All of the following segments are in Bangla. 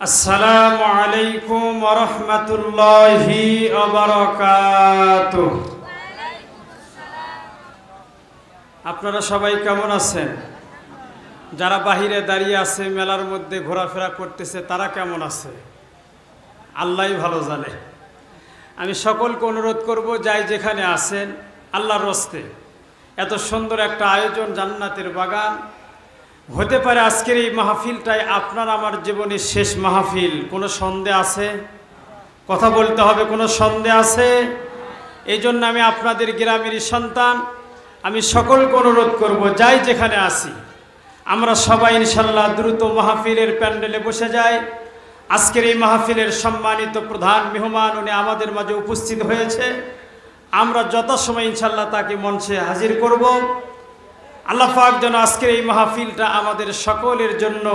আসসালামু আলাইকুম রহমতুল্লাহি আপনারা সবাই কেমন আছেন? যারা বাহিরে দাঁড়িয়ে আছে, মেলার মধ্যে ঘোরাফেরা করতেছে, তারা কেমন আছে? আল্লাহই ভালো জানে। আমি সকলকে অনুরোধ করব, যাই যেখানে আছেন, আল্লাহর রস্তে। এত সুন্দর একটা আয়োজন জান্নাতের বাগান। হতে পারে আজকের এই মাহফিলটাই আপনার আমার জীবনের শেষ মাহফিল। কোনো সন্দেহ আছে? কথা বলতে হবে, কোনো সন্দেহ আছে? এই জন্য আমি আপনাদের গ্রামেরই সন্তান। আমি সকলকে অনুরোধ করব, যাই যেখানে আসি আমরা সবাই ইনশাল্লাহ দ্রুত মাহফিলের প্যান্ডেলে বসে যাই। আজকের এই মাহফিলের সম্মানিত প্রধান মেহমান উনি আমাদের মাঝে উপস্থিত হয়েছে। আমরা যথাসময় ইনশাল্লাহ তাকে মঞ্চে হাজির করব। আল্লাহ পাক যেন আজকের এই মাহফিলটা আমাদের সকলের জন্য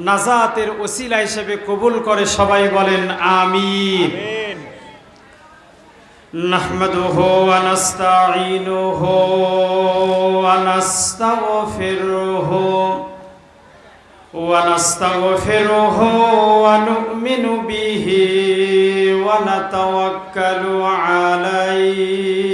নাজাতের ওসিলা হিসেবে কবুল করে সবাই বলেন আমিন نحمده ونستعينه ونستغفره ونستغفره ونؤمن به ونتوكل عليه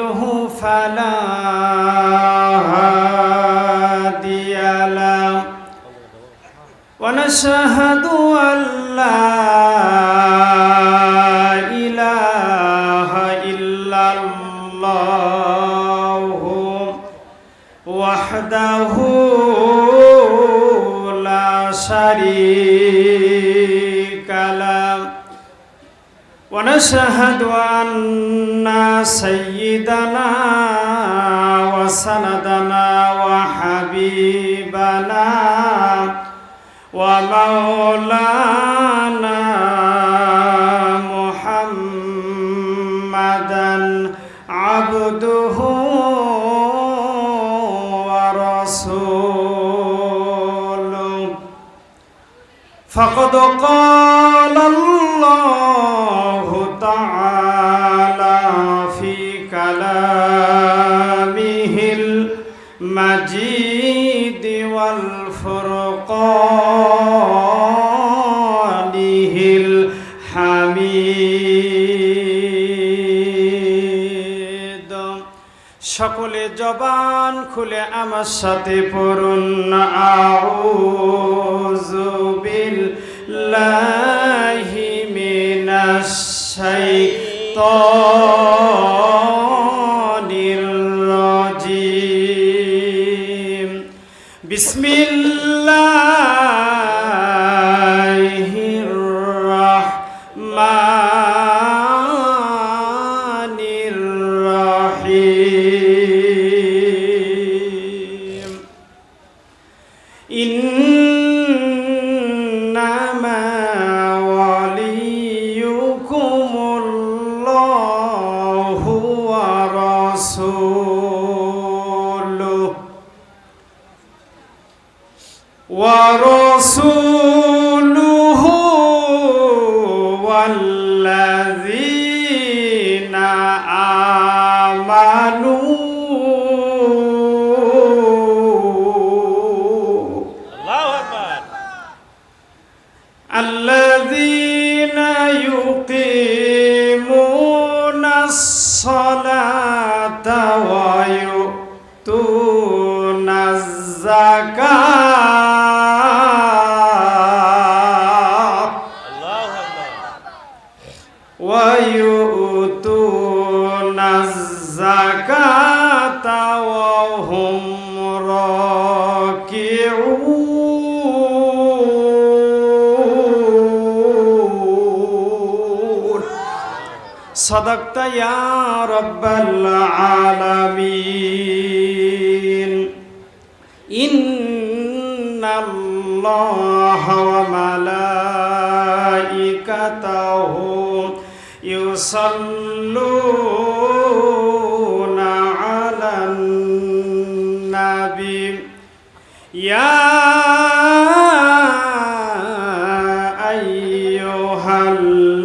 فلا هادي له ونشهد أن لا إله إلا الله وحده لا شريك له ونشهد أن سيدنا وسندنا وحبيبنا ومولانا محمدا عبده ورسوله فقد قال الله والفرقانه الحميد সকলে জবান খুলে আমার সাথে পড়ুন আউযু বিল্লাহি মিনাশ শাইতানির রাজিম Aleluia. صدقت يا رب العالمين إن الله وملائكته يصلون على النبي يا أيها الذين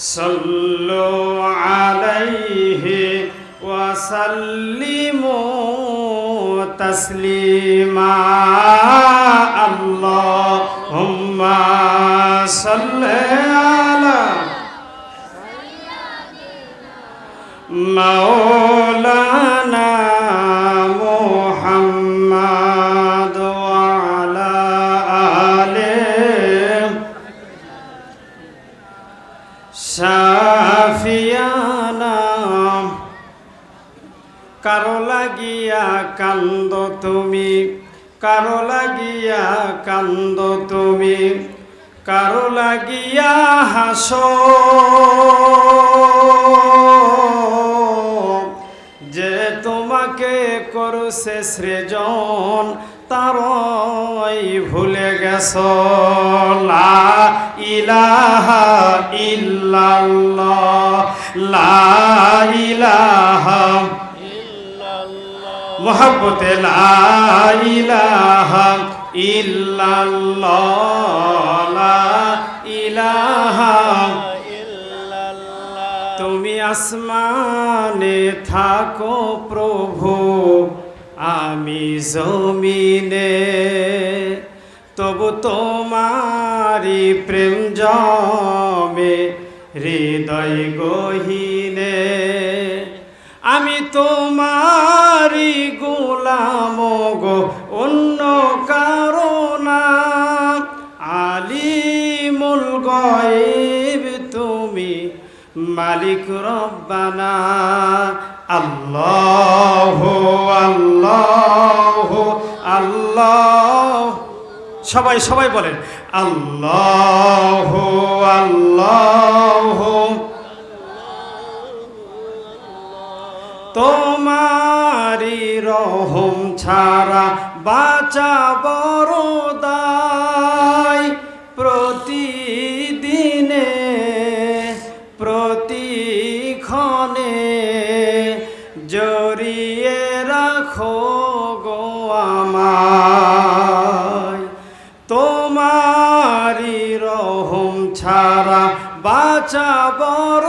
صلوا عليه وسلموا تسليما اللهم صل على مولانا কারও লাগিয়া কান্দ তুমি, কারও লাগিয়া হাসো। যে তোমাকে করছে সৃজন, তারই ভুলে গেছ। লা ইলাহা ইল্লাল্লাহ, লা ইলাহা মোহাব্বতে লা ইলাহা ইল্লাল্লাহ। ইলাহা তুমি আসমানে থাকো প্রভু, আমি জমিনে। তবু তোমারি প্রেম জমে, হৃদয় গহিনে। আমি তোমারি গোলাম গো, অন্য কারণা আলিমুল গয়েব তুমি মালিক রব্বানা। আল্লাহ আল্লাহ আল্লাহ। সবাই সবাই বলেন, আল্লাহ আল্লাহ। তোমারি রহম ছাড়া বাঁচা বড় দায়। প্রতিদিনে, প্রতিক্ষণে জড়িয়ে রাখো গো আমায়। তোমারি রহম ছাড়া বাঁচা বড়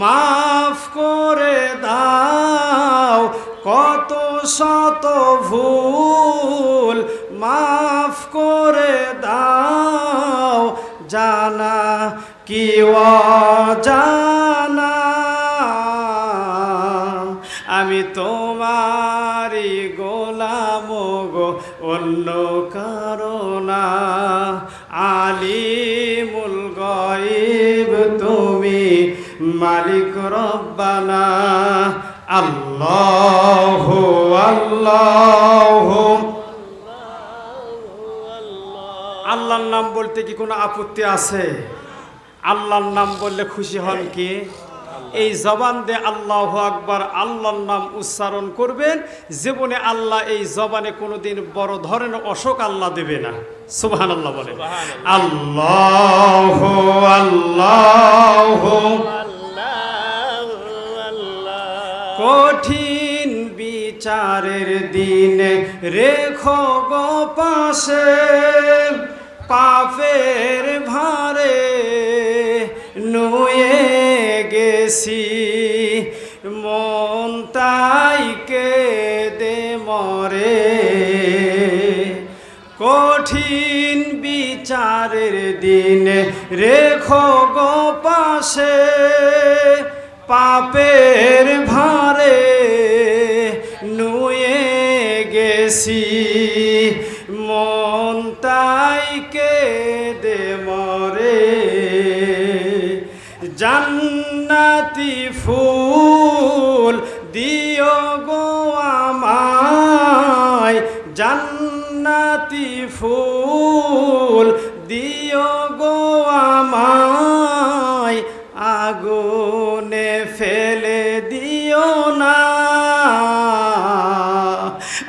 মাফ করে দাও, কত শত ভুল মাফ করে দাও, জানা কি জানা আমি তোমারি গোলাম গো, অন্য কারণা আলিমুল গয়েব তুমি মালিক রব্বানা আল্লাহ আল্লাহ। আল্লাহর নাম বলতে কি কোনো আপত্তি আছে? আল্লাহর নাম বললে খুশি হন কি? এই জবান দিয়ে আল্লাহ আকবার আল্লাহর নাম উচ্চারণ করবেন। জীবনে আল্লাহ এই জবানে কোনোদিন বড় ধরনের অশোক আল্লাহ দেবে না। সুবহান আল্লাহ বলে আল্লাহ আল্লাহ। কঠিন বিচারের দিনে রেখো গো পাশে, পাপের ভারে নুয়ে গেছি। মন তাই কে দে মরে। কঠিন বিচারের দিনে রেখো গো পাশে, পাপের ভারে গেছি, মন তাই দে মরে। জান্নাতি ফুল দিও গো আমায়। জান্নাতি ফুল দিও গো আমায়। আগুনে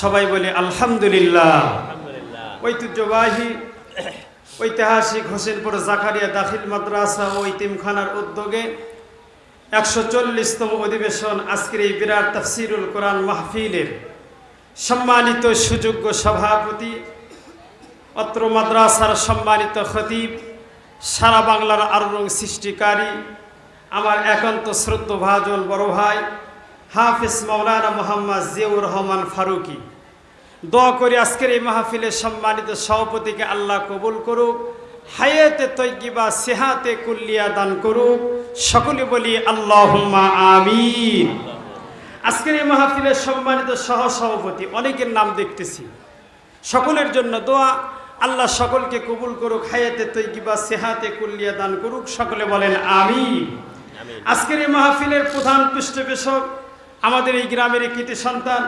সবাই বলে আলহামদুলিল্লাহ। ঐতিহ্যবাহী ঐতিহাসিক হোসেনপুর জাকারিয়া দাখিল মাদ্রাসা ও ইতিমখানার উদ্যোগে একশো চল্লিশতম অধিবেশন আজকের এই বিরাট তাফসিরুল কোরআন মাহফিলের সম্মানিত সুযোগ্য সভাপতি অত্র মাদ্রাসার সম্মানিত খতিব সারা বাংলার আরং সৃষ্টিকারী আমার একান্ত শ্রদ্ধ ভাজন বড় ভাই হাফিজ মৌলানা মোহাম্মদ জিয়াউর রহমান ফারুকি। দোয়া করি আজকের এই মাহফিলের সম্মানিত সভাপতিকে আল্লাহ কবুল করুক হায়াতে তৈগিবা সেহাতে কুল্লিয়া দান করুক। সকলে বলি আল্লাহ আমিন। আজকের এই মাহফিলের সম্মানিত সহ সভাপতি অনেকের নাম দেখতেছি। সকলের জন্য দোয়া আল্লাহ সকলকে কবুল করুক হায়াতে তৈগিবা সেহাতে কুল্লিয়া দান করুক। সকলে বলেন আমিন। আজকের এই মাহফিলের প্রধান পৃষ্ঠপোষক আমাদের এই গ্রামের কৃতি সন্তান,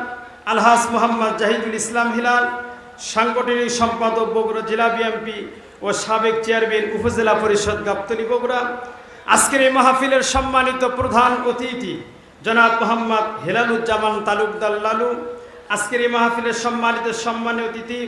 আলহাজ মোহাম্মদ জাহিদুল ইসলাম হিলাল, সাংগঠনিক সম্পাদক বগুড়া জেলা বিএমপি ও সাবেক চেয়ারম্যান উপজেলা পরিষদ গাবতলী বগুড়া। আজকের এই মাহফিলের সম্মানিত প্রধান অতিথি জনাব মোহাম্মদ হেলালুজ্জামান তালুকদার লালু। আজকের এই মাহফিলের সম্মানিত সম্মানীয় অতিথি